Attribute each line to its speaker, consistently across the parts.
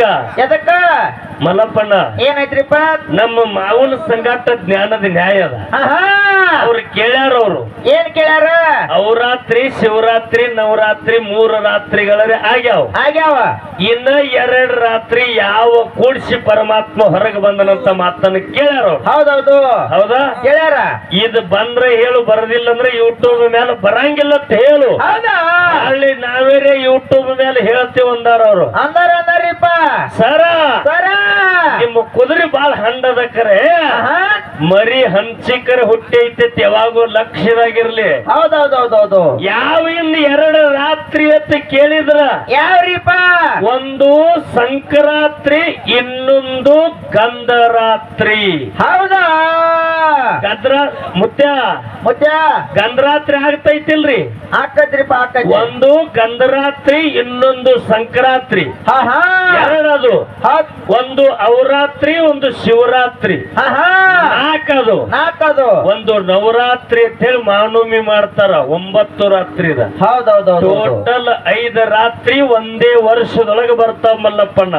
Speaker 1: ಯಾಕ
Speaker 2: ಎದಕ್ಕ?
Speaker 1: ಮಲ್ಲಪ್ಪಣ್ಣ.
Speaker 2: ಏನಾಯ್ತ್ರಿಪ್ಪ?
Speaker 1: ನಮ್ಮ ಮಾವನ ಸಂಗಾಟ ಜ್ಞಾನದ ನ್ಯಾಯ ಅದ. ಅವ್ರು ಕೇಳ್ಯಾರ ಅವ್ರು.
Speaker 2: ಏನ್ ಕೇಳ್ಯಾರ?
Speaker 1: ಅವರಾತ್ರಿ ಶಿವರಾತ್ರಿ ನವರಾತ್ರಿ ಮೂರು ರಾತ್ರಿಗಳೇ ಆಗ್ಯಾವ.
Speaker 2: ಆಗ್ಯಾವ.
Speaker 1: ಇನ್ನ ಎರಡ್ ರಾತ್ರಿ ಯಾವ ಕೂಡಿಸಿ ಪರಮಾತ್ಮ ಹೊರಗೆ ಬಂದನಂತ ಮಾತನ್ನ ಕೇಳ್ಯಾರ
Speaker 2: ಹೌದೌದು.
Speaker 1: ಹೌದಾ?
Speaker 2: ಕೇಳ್ಯಾರ.
Speaker 1: ಇದು ಬಂದ್ರೆ ಹೇಳು ಬರದಿಲ್ಲ ಅಂದ್ರೆ ಯೂಟ್ಯೂಬ್ ಮೇಲೆ ಬರಂಗಿಲ್ಲ ಅಂತ ಹೇಳು.
Speaker 2: ಹೌದಾ?
Speaker 1: ಅಲ್ಲಿ ನಾವೇರೇ ಯೂಟ್ಯೂಬ್ ಮೇಲೆ ಹೇಳ್ತೀವಿ ಅಂದಾರ ಅವರು.
Speaker 2: ಅಂದಾರ ಅಂದಾರಿಪ್ಪ.
Speaker 1: ಸರ
Speaker 2: ಸರ.
Speaker 1: ನಿಮ್ಮ ಕುದುರೆ ಬಾಳ ಹಂಡದ ಕರೆ.
Speaker 2: ಆಹಾ.
Speaker 1: ಮರಿ ಹಂಚಿಕರ ಹುಟ್ಟಿ ಯಾವಾಗೂ ಲಕ್ಷ್ಯದಾಗಿರ್ಲಿ
Speaker 2: ಹೌದೌದೌದೌದು.
Speaker 1: ಯಾವ ಇನ್ನು ಎರಡು ರಾತ್ರಿ ಅಂತ ಕೇಳಿದ್ರ?
Speaker 2: ಯಾವ್ರೀಪ
Speaker 1: ಒಂದು ಸಂಕ್ರಾಂತಿ ಇನ್ನೊಂದು ಗಂಧರಾತ್ರಿ.
Speaker 2: ಹೌದಾ?
Speaker 1: ಗದ್ರ ಮುತ್ಯ.
Speaker 2: ಮುತ್ಯ?
Speaker 1: ಗಂಧರಾತ್ರಿ ಆಗ್ತೈತಿಲ್ರಿ.
Speaker 2: ಹಾಕತ್ರಿಪ ಹಾಕತ್ರಿ
Speaker 1: ಒಂದು ಗಂಧರಾತ್ರಿ ಇನ್ನೊಂದು ಸಂಕ್ರಾಂತಿ
Speaker 2: ಹಾ ಹಾ.
Speaker 1: ಎರಡದು. ಒಂದು ಅವರಾತ್ರಿ ಒಂದು ಶಿವರಾತ್ರಿ.
Speaker 2: ಹಾ ಹಾಕದು
Speaker 1: ನಾಲ್ಕದು.
Speaker 2: ನಾಲ್ಕದು.
Speaker 1: ಒಂದು ನವರಾತ್ರಿ ಅಂತ ಹೇಳಿ ಮಾನವಮಿ ಮಾಡ್ತಾರ ಒಂಬತ್ತು ರಾತ್ರಿದ
Speaker 2: ಹೌದೌದೌದು
Speaker 1: ಟೋಟಲ್ ಐದು ರಾತ್ರಿ ಒಂದೇ ವರ್ಷದೊಳಗೆ ಬರ್ತಾವ ಮಲ್ಲಪ್ಪಣ್ಣ.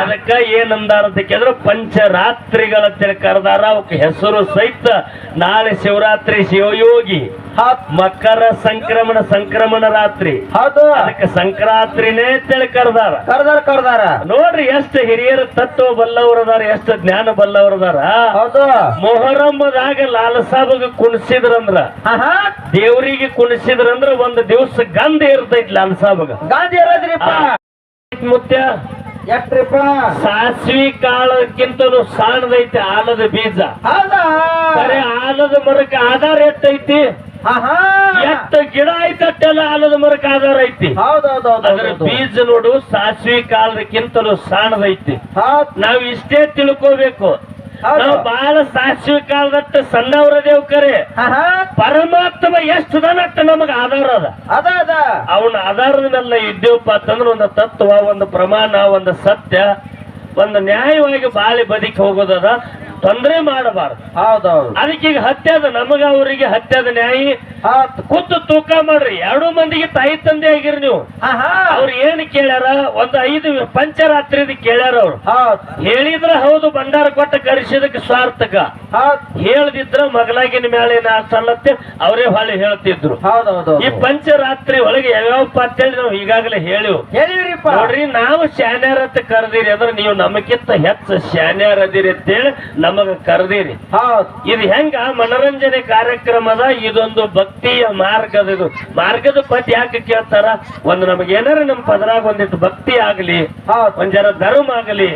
Speaker 1: ಅದಕ್ಕ ಏನಂದಾರ ಅಂತ ಕೇಳಿದ್ರೆ ಪಂಚರಾತ್ರಿಗಳ ತಿಳ್ಕರ್ದಾರ ಅವಕ್ಕೆ ಹೆಸರು ಸಹಿತ ನಾಳೆ ಶಿವರಾತ್ರಿ ಶಿವಯೋಗಿ. ಮಕರ ಸಂಕ್ರಮಣ ಸಂಕ್ರಮಣ ರಾತ್ರಿ.
Speaker 2: ಹೌದು.
Speaker 1: ಅದಕ್ಕೆ ಸಂಕ್ರಾತ್ರಿನೇ ತಿಳಿ ಕರ್ದಾರ.
Speaker 2: ಕರ್ದಾರ ಕರ್ದಾರ.
Speaker 1: ನೋಡ್ರಿ ಎಷ್ಟು ಹಿರಿಯರ ತತ್ವ ಬಲ್ಲವರದಾರ ಎಷ್ಟು ಜ್ಞಾನ ಬಲ್ಲವರದಾರ.
Speaker 2: ಹೌದು.
Speaker 1: ಮೊಹರಮ್ಮದಾಗ ಲಾಲ ಸಾಬಗ ಕುಣಿಸಿದ್ರಂದ್ರ ದೇವರಿಗೆ ಕುಣಿಸಿದ್ರಂದ್ರ ಒಂದು ದಿವಸ ಗಂಧ ಇರ್ತೈತಿ ಲಾಲ ಸಾಬಗ
Speaker 2: ಗಾಂಧಿ ಇರೋದ್ರಿಪ್ಪ.
Speaker 1: ಮುತ್ಯ.
Speaker 2: ಎಷ್ಟ್ರಿಪ್ಪ.
Speaker 1: ಸಾಸ್ವಿ ಕಾಳಕ್ಕಿಂತಲೂ ಸಾಣದೈತಿ ಆಲದ ಬೀಜ.
Speaker 2: ಹೌದಾ.
Speaker 1: ಬರೇ ಆಲದ ಮರಕ್ಕೆ ಆಧಾರ
Speaker 2: ಹಾ
Speaker 1: ಎಷ್ಟ ಗಿಡ ಐತಟ್ಟೆಲ್ಲ ಆಲದ ಮರಕ ಆಧಾರ ಐತಿ. ಅದ್ರ ಬೀಜ ನೋಡು ಸಾಸ್ವಿ ಕಾಲದಕ್ಕಿಂತಲೂ ಸಾಣದೈತಿ
Speaker 2: ಹೌದ್.
Speaker 1: ನಾವ್ ಇಷ್ಟೇ ತಿಳ್ಕೋಬೇಕು. ನಾವು ಬಹಳ ಸಾಸಿವೆ ಕಾಲದಟ್ಟ ಸಣ್ಣವರ ಕರೆ.
Speaker 2: ಹಾ ಹಾ.
Speaker 1: ಪರಮಾತ್ಮ ಎಷ್ಟು ದನಟ್ಟ ನಮಗ ಆಧಾರ ಅದ.
Speaker 2: ಅದ ಅದ.
Speaker 1: ಅವನ ಆಧಾರದ ಮೇಲೆ ಇದ್ದೇವಪ್ಪ ಅಂತಂದ್ರೆ ಒಂದು ತತ್ವ ಒಂದು ಪ್ರಮಾಣ ಒಂದು ಸತ್ಯ ಒಂದು ನ್ಯಾಯವಾಗಿ ಬಾಳಿ ಬದುಕಿ ಹೋಗೋದದ. ತೊಂದರೆ ಮಾಡಬಾರದು.
Speaker 2: ಹೌದೌದು.
Speaker 1: ಅದಕ್ಕೆ ಈಗ ಹತ್ಯದ ನಮಗ ಅವರಿಗೆ ಹತ್ಯಾದ ನ್ಯಾಯ.
Speaker 2: ಕುತ್ತು
Speaker 1: ಕೂತು ತೂಕ ಮಾಡ್ರಿ. ಎರಡು ಮಂದಿಗೆ ತಾಯಿ ತಂದೆ ಆಗಿರಿ ನೀವು. ಅವ್ರು ಏನ್ ಕೇಳ್ಯಾರ? ಒಂದ್ ಐದು ಪಂಚರಾತ್ರಿದ ಕೇಳ್ಯಾರ ಅವ್ರು. ಹೇಳಿದ್ರ ಹೌದು ಭಂಡಾರ ಕೊಟ್ಟ ಕರೆಸಿದಕ್ಕೆ ಸ್ವಾರ್ಥಕ.
Speaker 2: ಹೇಳದಿದ್ರ
Speaker 1: ಹೇಳ್ದಿದ್ರ ಮಗಲಾಗಿನ ಮೇಲಿನ ಸಲ್ಲತ್ತೆ ಅವರೇ ಹೊಳ್ಳಿ ಹೇಳ್ತಿದ್ರು. ಈ ಪಂಚರಾತ್ರಿ ಒಳಗೆ ಯಾವ್ಯಾವಪ್ಪ ಅಂತೇಳಿ ನಾವು ಈಗಾಗಲೇ ಹೇಳಿವ್.
Speaker 2: ಹೇಳಿರಿಪ್ಪ
Speaker 1: ನೋಡ್ರಿ ನಾವು ಶಾನ್ಯಾರ ಅಂತ ಕರೆದಿರಿ ಅಂದ್ರೆ ನೀವು ನಮಗಿಂತ ಹೆಚ್ಚು ಶಾನ್ಯಾರ ಅದಿರಿ ಅಂತೇಳಿ ನಮಗ ಕರೆದಿರಿ ಇದು ಹೆಂಗ? ಮನರಂಜನೆ ಕಾರ್ಯಕ್ರಮದ ಇದೊಂದು ಭಕ್ತಿಯ ಮಾರ್ಗದ ಇದು. ಮಾರ್ಗದ ಪದ್ಯ ಯಾಕೆ ಕೇಳ್ತಾರ? ಒಂದು ನಮಗೆ ಏನಾರ ನಮ್ಮ ಪದರಾಗ ಒಂದಿಟ್ಟು ಭಕ್ತಿ ಆಗಲಿ ಒಂದ್ ಜನ ಧರ್ಮ ಆಗಲಿ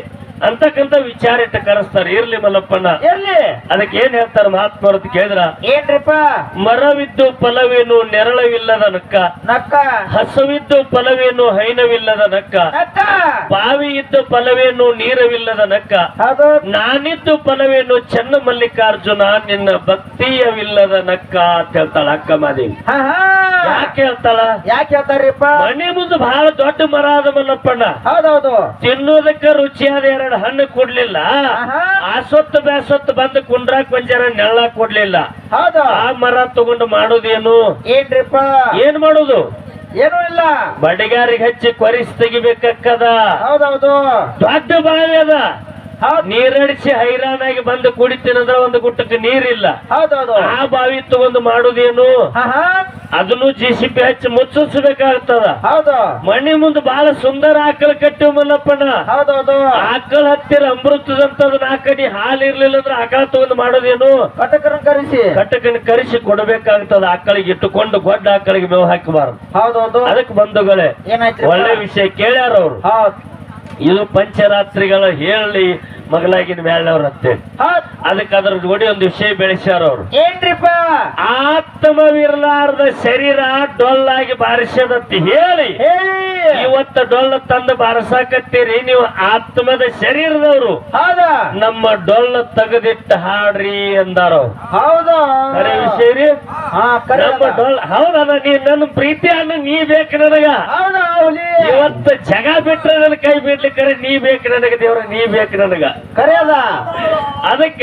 Speaker 1: ಅಂತಕ್ಕಂತ ವಿಚಾರ ಇಟ್ಟು ಕರೆಸ್ತಾರೆ. ಇರ್ಲಿ ಮಲ್ಲಪ್ಪಣ್ಣ.
Speaker 2: ಇರ್ಲಿ.
Speaker 1: ಅದಕ್ಕೆ ಏನ್ ಹೇಳ್ತಾರ ಮಹಾತ್ಮರು ಕೇಳಿದ್ರ?
Speaker 2: ಏನ್ರಿಪ್ಪ?
Speaker 1: ಮರವಿದ್ದು ಫಲವೇನು ನೆರಳವಿಲ್ಲದ ನಕ್ಕ?
Speaker 2: ನಕ್ಕ.
Speaker 1: ಹಸುವಿದ್ದು ಫಲವೇನು ಹೈನವಿಲ್ಲದ ನಕ್ಕ?
Speaker 2: ನಕ್ಕ.
Speaker 1: ಬಾವಿ ಇದ್ದು ಫಲವೇನು ನೀರವಿಲ್ಲದ ನಕ್ಕ? ನಾನಿದ್ದು ಫಲವೇನು ಚೆನ್ನ ಮಲ್ಲಿಕಾರ್ಜುನ ನಿನ್ನ ಭಕ್ತಿಯವಿಲ್ಲದ ನಕ್ಕ ಅಂತ ಹೇಳ್ತಾಳ ಅಕ್ಕ ಮಾದೇವಿ. ಯಾಕೆ ಹೇಳ್ತಾಳ?
Speaker 2: ಯಾಕೆ ಹೇಳ್ತಾರ್ರಿಪ್ಪ?
Speaker 1: ಮನೆ ಮುಂದೆ ಬಹಳ ದೊಡ್ಡ ಮರ ಅದ ಮಲ್ಲಪ್ಪಣ್ಣ.
Speaker 2: ಹೌದೌದು.
Speaker 1: ತಿನ್ನೋದಕ್ಕ ರುಚಿಯಾದ ಎರಡು ಹಣ್ಣು ಕೊಡ್ಲಿಲ್ಲ.
Speaker 2: ಆ
Speaker 1: ಆಸೊತ್ತು ಬ್ಯಾಸೊತ್ತು ಬಂದು ಕುಂಡ್ರಾಕ್ ಒಂಜರ ನೆಳ್ಳ ಕೊಡ್ಲಿಲ್ಲ.
Speaker 2: ಹೌದು.
Speaker 1: ಆ ಮರ ತಗೊಂಡು ಮಾಡೋದೇನು?
Speaker 2: ಏನ್ರಿಪ್ಪ?
Speaker 1: ಏನ್ ಮಾಡೋದು?
Speaker 2: ಏನೂ ಇಲ್ಲ.
Speaker 1: ಬಡಿಗಾರಿಗೆ ಹಚ್ಚಿ ಕೊರಿಸ್ ತೆಗಿಬೇಕದ
Speaker 2: ಹೌದೌದು.
Speaker 1: ದೊಡ್ಡ ಬಾವಿ ಅದ. ನೀರಡಿಸಿ ಹೈರಾಣಾಗಿ ಬಂದು ಕುಡಿತೀನಂದ್ರ ಒಂದು ಗುಟ್ಟಕ್ಕೆ ನೀರಿಲ್ಲ.
Speaker 2: ಹೌದೌದು.
Speaker 1: ಆ ಬಾವಿ ತಗೊಂಡು ಮಾಡುದೇನು? ಅದನ್ನು ಜಿ ಸಿ ಪಿ ಹಚ್ಚಿ ಮುಚ್ಚಿಸ್ಬೇಕಾಗ್ತದ.
Speaker 2: ಹೌದು.
Speaker 1: ಮಣ್ಣಿ ಮುಂದೆ ಬಹಳ ಸುಂದರ ಆಕಳ ಕಟ್ಟಿವ್ ಮಲ್ಲಪ್ಪಣ್ಣ.
Speaker 2: ಹೌದೌದು.
Speaker 1: ಆಕಳ ಹತ್ತಿರ ಅಮೃತದಂತ ನಾಲ್ಕಡಿ ಹಾಲು ಇರ್ಲಿಲ್ಲ ಅಂದ್ರೆ ಆಕಳ ತಗೊಂಡು ಮಾಡೋದೇನು?
Speaker 2: ಕಟಕನ ಕರೆಸಿ.
Speaker 1: ಕಟ್ಟಕನ ಕರೆಸಿ ಕೊಡಬೇಕಾಗ್ತದ. ಆಕಳಿಗೆ ಇಟ್ಟುಕೊಂಡು ಗೊಡ್ಡ ಆಕಳಿಗೆ ಮೇವು ಹಾಕಬಾರದು.
Speaker 2: ಹೌದೌದು.
Speaker 1: ಅದಕ್ಕೆ ಬಂಧುಗಳೇ
Speaker 2: ಏನಾಯ್ತು?
Speaker 1: ಒಳ್ಳೆ ವಿಷಯ ಕೇಳ್ಯಾರ ಅವ್ರು
Speaker 2: ಹೌದ್.
Speaker 1: ಇದು ಪಂಚರಾತ್ರಿಗಳ ಹೇಳಿ ಮಗಲಾಗಿನ
Speaker 2: ಮೇಳವ್ರಂತೆ
Speaker 1: ಅದಕ್ಕೆ ಅದ್ರ ಜೋಡಿ ಒಂದು ವಿಷಯ ಬೆಳೆಸ್ಯಾರ ಅವ್ರು.
Speaker 2: ಏನ್ರಿಪ್ಪ?
Speaker 1: ಆತ್ಮವಿರಲಾರದ ಶರೀರ ಡೊಲ್ಲಾಗಿ ಬಾರಿಸದಂತ ಹೇಳಿ. ಇವತ್ತ ಡೊಳ್ಳ ತಂದು ಬಾರಿಸಾಕತ್ತೀರಿ ನೀವು ಆತ್ಮದ ಶರೀರದವರು.
Speaker 2: ಹೌದಾ?
Speaker 1: ನಮ್ಮ ಡೊಳ್ಳ ತೆಗೆದಿಟ್ಟು ಹಾಡ್ರಿ ಎಂದಾರ
Speaker 2: ಹೌದಾ?
Speaker 1: ಹೌದ ವಿಷಯ ರೀ?
Speaker 2: ಹಾ
Speaker 1: ನಮ್ಮ ಹೌದಲ್ಲ ನೀ ನನ್ನ ಪ್ರೀತಿ ಅನ್ನ ನೀ ಬೇಕು ನನಗ.
Speaker 2: ಹೌದಾ?
Speaker 1: ಇವತ್ತ ಜಗ ಬಿಟ್ರೆ ನನ್ನ ಕೈ ಬಿಡ್ಲಿಕ್ಕೆ ನೀ ಬೇಕು ನನಗ ದೇವ್ರ ನೀ ಬೇಕು ನನಗ.
Speaker 2: ಕರೆ ಅದ.
Speaker 1: ಅದಕ್ಕ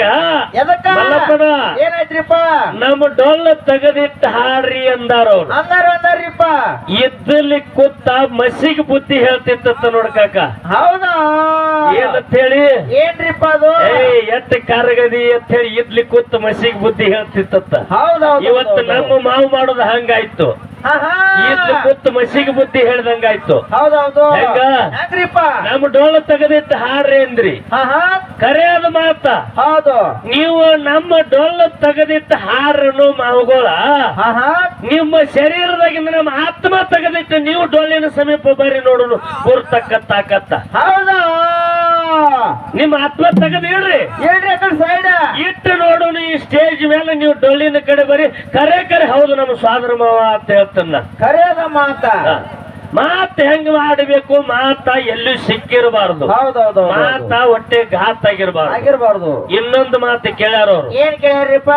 Speaker 1: ಮಲ್ಲಪ್ಪನ
Speaker 2: ಏನಾಯ್ತ್ರಿಪ್ಪ?
Speaker 1: ನಮ್ಮ ಡೊಳ್ಳ ತೆಗೆದಿಟ್ಟ ಹಾಡ್ರಿ ಅಂದಾರ ಅವ್ರು.
Speaker 2: ಅಂದಾರ ಅಂದಾರ್ರಿಪ್ಪ.
Speaker 1: ಇದ್ದಲ್ಲಿ ಕೂತ ಮಸಿಗೆ ಬುದ್ಧಿ ಹೇಳ್ತಿತ್ತ ನೋಡ್ಕಾಕ
Speaker 2: ಹೌದಾ?
Speaker 1: ಏನಂತ ಹೇಳಿ
Speaker 2: ಏನ್ರಿಪ್ಪ ಅದು?
Speaker 1: ಏ ಎತ್ತ ಕರಗದಿ ಅಂತ ಹೇಳಿ ಇದ್ಲಿ ಕುತ್ತ ಮಸಿಗ್ ಬುದ್ಧಿ ಹೇಳ್ತಿತ್ತ
Speaker 2: ಹೌದೌದು
Speaker 1: ಇವತ್ತು ನಮ್ಮ ಮಾವು ಮಾಡೋದು ಹಂಗಾಯ್ತು. ಮಸಿಗೆ ಬುದ್ಧಿ ಹೇಳ್ದಂಗಾಯ್ತು.
Speaker 2: ಹೌದೌದು.
Speaker 1: ನಮ್ಮ ಡೋಳ ತೆಗೆದಿಟ್ಟು ಹಾಡ್ರಿ ಅಂದ್ರಿ. ಕರೆಯಾದ ಮಾತ.
Speaker 2: ಹೌದು.
Speaker 1: ನೀವು ನಮ್ಮ ಡೊಳ್ಳ ತೆಗೆದಿಟ್ಟ ಹಾರನು ಮಾವುಗಳ ನಿಮ್ಮ ಶರೀರದಾಗಿಂದ ನಮ್ಮ ಆತ್ಮ ತೆಗೆದಿಟ್ಟು ನೀವು ಡೊಳ್ಳಿನ ಸಮೀಪ ಬರ್ರಿ ನೋಡೋಣ ಗುರ್ತಕ್ಕ ತಾಕತ್ತ
Speaker 2: ಹೌದಾ?
Speaker 1: ನಿಮ್ಮ ಆತ್ಮ ತೆಗೆದಿಡ್ರಿ
Speaker 2: ಹೇಳ್ರಿ. ಹೇಳ್ರಿ ಕಡೆ ಸೈಡ್
Speaker 1: ಇಟ್ಟು ನೋಡೋಣ ಈ ಸ್ಟೇಜ್ ಮೇಲೆ ನೀವು ಡೊಳ್ಳಿನ ಕಡೆ ಬರಿ. ಕರೆ ಕರೆ ಹೌದು ನಮ್ಮ ಸ್ವಾದರ ಮಾವ ಅಂತ ಹೇಳ್ತನ್ನ
Speaker 2: ಕರೆ ಅದ ಮಾತ
Speaker 1: ಮಾತ್ ಹೆಂಗ್ ಮಾಡಬೇಕು? ಮಾತ ಎಲ್ಲೂ ಸಿಕ್ಕಿರಬಾರ್ದು.
Speaker 2: ಹೌದೌದು
Speaker 1: ಮಾತ ಹೊಟ್ಟೆ ಘಾತ್ ಆಗಿರ್ಬಾರ್ದು.
Speaker 2: ಆಗಿರ್ಬಾರ್ದು.
Speaker 1: ಇನ್ನೊಂದು ಮಾತು ಕೇಳ್ಯಾರ ಅವ್ರು.
Speaker 2: ಏನ್ ಕೇಳ್ಯಾರಿಪ್ಪ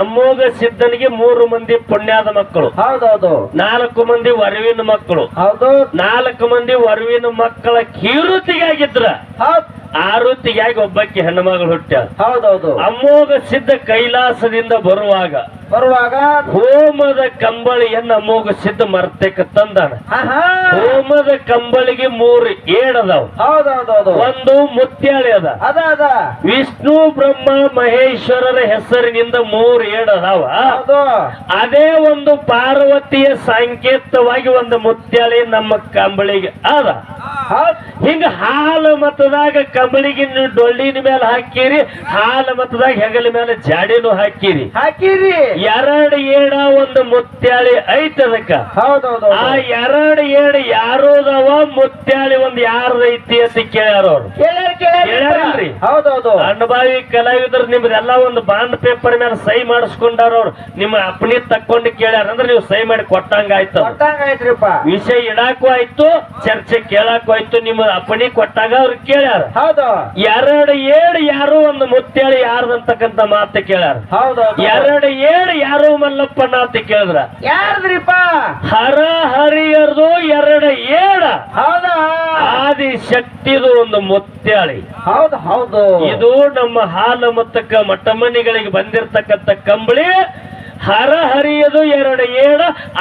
Speaker 1: ಅಮ್ಮೋಗ ಸಿದ್ಧನಿಗೆ ಮೂರು ಮಂದಿ ಪುಣ್ಯಾದ ಮಕ್ಕಳು.
Speaker 2: ಹೌದೌದು.
Speaker 1: ನಾಲ್ಕು ಮಂದಿ ವರವಿನ ಮಕ್ಕಳು.
Speaker 2: ಹೌದು.
Speaker 1: ನಾಲ್ಕು ಮಂದಿ ವರವಿನ ಮಕ್ಕಳ ಕೀರುತಿಗಾಗಿದ್ರ
Speaker 2: ಹೌದ್.
Speaker 1: ಆರುತಿಗಾಗಿ ಒಬ್ಬಕ್ಕೆ ಹೆಣ್ಣುಮಗಳು ಹುಟ್ಟ
Speaker 2: ಹೌದೌದು.
Speaker 1: ಅಮೋಘ ಸಿದ್ಧ ಕೈಲಾಸದಿಂದ ಬರುವಾಗ
Speaker 2: ಬರುವಾಗ
Speaker 1: ಹೋಮದ ಕಂಬಳಿಯನ್ನ ಮುಗಿಸಿದ್ದ ಮರ್ತಕ್ಕೆ ತಂದಾನ. ಹೋಮದ ಕಂಬಳಿಗೆ ಮೂರು ಏಡದಾವ್.
Speaker 2: ಹೌದೌದೌದು.
Speaker 1: ಒಂದು ಮುತ್ಯಾಳಿ ಅದ.
Speaker 2: ಅದ ಅದ.
Speaker 1: ವಿಷ್ಣು ಬ್ರಹ್ಮ ಮಹೇಶ್ವರರ ಹೆಸರಿನಿಂದ ಮೂರು ಏಡದಾವ. ಅದೇ ಒಂದು ಪಾರ್ವತಿಯ ಸಂಕೇತವಾಗಿ ಒಂದು ಮುತ್ಯಾಳಿ ನಮ್ಮ ಕಂಬಳಿಗೆ ಅದ. ಹಿಂಗ ಹಾಲು ಮತದಾಗ ಕಂಬಳಿಗೆ ಡೊಳ್ಳಿನ ಮೇಲೆ ಹಾಕಿರಿ ಹಾಲು ಮತದಾಗ ಹೆಗಲ ಮೇಲೆ ಜಾಡಿನೂ ಹಾಕಿರಿ.
Speaker 2: ಹಾಕಿರಿ.
Speaker 1: ಎರಡು ಏಡ ಒಂದು ಮುತ್ಯಾಳಿ ಐತ್ ಅದಕ್ಕ
Speaker 2: ಹೌದೌದು
Speaker 1: ಆ ಎರಡು ಏಡ ಯಾರೋದವ ಮುತ್ಯಾಳಿ ಒಂದ್ ಐತಿ ಅಂತ ಕೇಳ್ಯಾರ ಅವ್ರು.
Speaker 2: ಕೇಳ್ಯಾರ
Speaker 1: ಕೇಳ್ಯಾರಿಲ್ರಿ?
Speaker 2: ಕೇಳ್ಯಾರ ಹೌದೌದು.
Speaker 1: ಅಣ್ಣಬಾವಿ ಕಲಾವಿದರು ನಿಮ್ದೆಲ್ಲ ಒಂದು ಬಾಂಡ್ ಪೇಪರ್ ಮೇಲೆ ಸಹಿ ಮಾಡಿಸ್ಕೊಂಡಾರ ಅವ್ರು. ನಿಮ್ಮ ಅಪ್ಪಣಿ ತಕ್ಕೊಂಡು ಕೇಳ್ಯಾರ ಅಂದ್ರೆ ನೀವು ಸಹಿ ಮಾಡಿ ಕೊಟ್ಟಂಗ ಆಯ್ತು. ವಿಷಯ ಇಡಾಕು ಆಯ್ತು ಚರ್ಚೆ ಕೇಳಾಕು ಆಯ್ತು ನಿಮ್ಮ ಅಪ್ಪಣಿ ಕೊಟ್ಟಾಗ ಅವ್ರು ಕೇಳ್ಯಾರ.
Speaker 2: ಹೌದು.
Speaker 1: ಎರಡು ಏಳು ಯಾರು ಒಂದು ಮುತ್ಯಾಳಿ ಯಾರ್ದಂತಕ್ಕಂತ ಮಾತು ಕೇಳ್ಯಾರ.
Speaker 2: ಹೌದು
Speaker 1: ಎರಡು ಏಳು ಯಾರು ಮಲ್ಲಪ್ಪನ ಅಂತ ಕೇಳಿದ್ರ?
Speaker 2: ಯಾರ್ದ್ರಿಪ್ಪ?
Speaker 1: ಹರ ಹರಿಯರ್ದು ಎರಡ ಏಳ
Speaker 2: ಹೌದಾ?
Speaker 1: ಆದಿ ಶಕ್ತಿದು ಒಂದು ಮುತ್ಯಾಳಿ.
Speaker 2: ಹೌದು ಹೌದು.
Speaker 1: ಇದು ನಮ್ಮ ಹಾಲು ಮತ್ತಕ್ಕ ಮಟ್ಟಮನಿಗಳಿಗೆ ಬಂದಿರತಕ್ಕಂತ ಕಂಬಳಿ. ಹರ ಹರಿಯದು ಎರಡ ಏಳ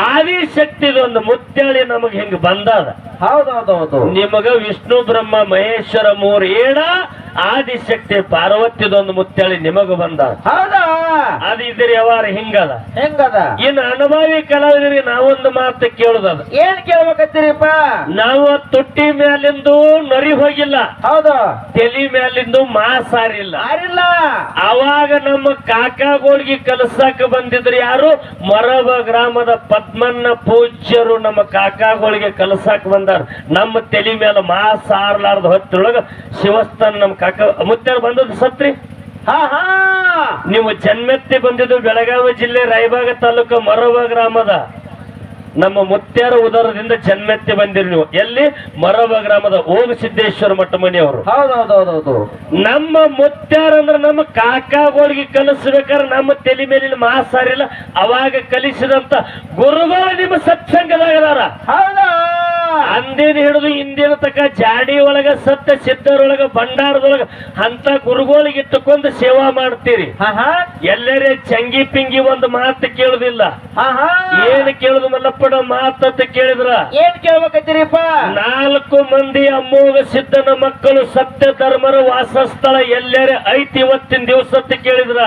Speaker 1: ಆದಿ ಶಕ್ತಿದು ಒಂದು ಮುತ್ಯಾಳಿ ನಮಗ್ ಹಿಂಗ್ ಬಂದದ.
Speaker 2: ಹೌದೌದೌದು
Speaker 1: ನಿಮಗ ವಿಷ್ಣು ಬ್ರಹ್ಮ ಮಹೇಶ್ವರ ಮೂರು ಏಳ ಆದಿಶಕ್ತಿ ಪಾರ್ವತಿದೊಂದು ಮುತ್ತಳಿ ನಿಮಗ ಬಂದ
Speaker 2: ಹೌದಾ?
Speaker 1: ಅದು ಇದ್ರ ಯಾವಾರ ಹಿಂಗದ?
Speaker 2: ಹೆಂಗದ?
Speaker 1: ಇನ್ನು ಅನುಭವಿ ಕಲಾವಿದರಿಗೆ ನಾವೊಂದು ಮಾತು ಕೇಳುದದ.
Speaker 2: ಏನ್ ಕೇಳ್ಬೇಕತ್ತೀರಿಪ್ಪ?
Speaker 1: ನಾವು ತುಟ್ಟಿ ಮ್ಯಾಲಿಂದು ನರಿ ಹೋಗಿಲ್ಲ.
Speaker 2: ಹೌದು.
Speaker 1: ತಲಿ ಮ್ಯಾಲಿಂದು ಮಾಸಾರಿಲ್ಲ.
Speaker 2: ಆರಿಲ್ಲ
Speaker 1: ಅವಾಗ ನಮ್ಮ ಕಾಕಾಗೋಳಿಗೆ ಕಲಸಾಕ ಬಂದಿದ್ರು ಯಾರು? ಮರಬ ಗ್ರಾಮದ ಪದ್ಮನ್ನ ಪೂಜ್ಯರು ನಮ್ಮ ಕಾಕಾಗೋಳಿಗೆ ಕಲಸಾಕ ಬಂದಾರ. ನಮ್ಮ ತೆಲಿ ಮೇಲೆ ಮಾಸಾರಲಾರದ ಆರ್ಲಾರ್ದ ಹೊತ್ತೊಳಗ ಶಿವಸ್ಥಾನ ನಮ್ಮ ಕಾಕ ಮುತ್ಯಾರ ಬಂದದ್ದು ಸತ್ರಿ?
Speaker 2: ಹಾ ಹಾ.
Speaker 1: ನೀವು ಜನ್ಮೆತ್ತಿ ಬಂದಿದ್ದು ಬೆಳಗಾವಿ ಜಿಲ್ಲೆ ರಾಯಭಾಗ ತಾಲೂಕು ಮರವ ಗ್ರಾಮದ. ನಮ್ಮ ಮುತ್ಯಾರ ಉದರದಿಂದ ಜನ್ಮೆತ್ತಿ ಬಂದಿರಿ ನೀವು. ಎಲ್ಲಿ? ಮರವ ಗ್ರಾಮದ ಓಂ ಸಿದ್ದೇಶ್ವರ ಮಠ ಮನೆಯವರು.
Speaker 2: ಹೌದೌದೌದೌದು.
Speaker 1: ನಮ್ಮ ಮುತ್ಯಾರ ಅಂದ್ರೆ ನಮ್ಮ ಕಾಕಾಗೋಳಿಗೆ ಕಲಿಸ್ಬೇಕಾದ್ರೆ ನಮ್ಮ ತಲೆ ಮೇಲಿನ ಮಾಸಾರಿಲ್ಲ. ಅವಾಗ ಕಲಿಸಿದಂತ ಗುರುಗಳು ನಿಮ್ಮ ಸತ್ಸಂಗದಾಗದಾರ.
Speaker 2: ಹೌದಾ?
Speaker 1: ಅಂದಿನ ಹಿಡಿದು ಇಂದಿನ ತಕ ಜಾಡಿ ಒಳಗ ಸತ್ತ ಸಿದ್ಧರೊಳಗ ಭಂಡಾರದೊಳಗ ಅಂತ ಗುರುಗಳಿಗೆ ಇಟ್ಟುಕೊಂಡು ಸೇವಾ ಮಾಡ್ತೀರಿ. ಎಲ್ಲರೇ ಚಂಗಿ ಪಿಂಗಿ ಒಂದು ಮಾತು ಕೇಳುದಿಲ್ಲ. ಏನ್ ಕೇಳುದು ಮಲ್ಲಪ್ಪಡ ಮಾತಂತ ಕೇಳಿದ್ರ?
Speaker 2: ಏನ್ ಕೇಳ್ಬೇಕಂತೀರಿಪ್ಪ
Speaker 1: ನಾಲ್ಕು ಮಂದಿ ಅಮ್ಮೋಗ ಸಿದ್ಧನ ಮಕ್ಕಳು ಸತ್ಯ ಧರ್ಮರ ವಾಸಸ್ಥಳ ಎಲ್ಲರೇ ಐತಿ ಇವತ್ತಿನ ದಿವಸ ಅಂತ ಕೇಳಿದ್ರ.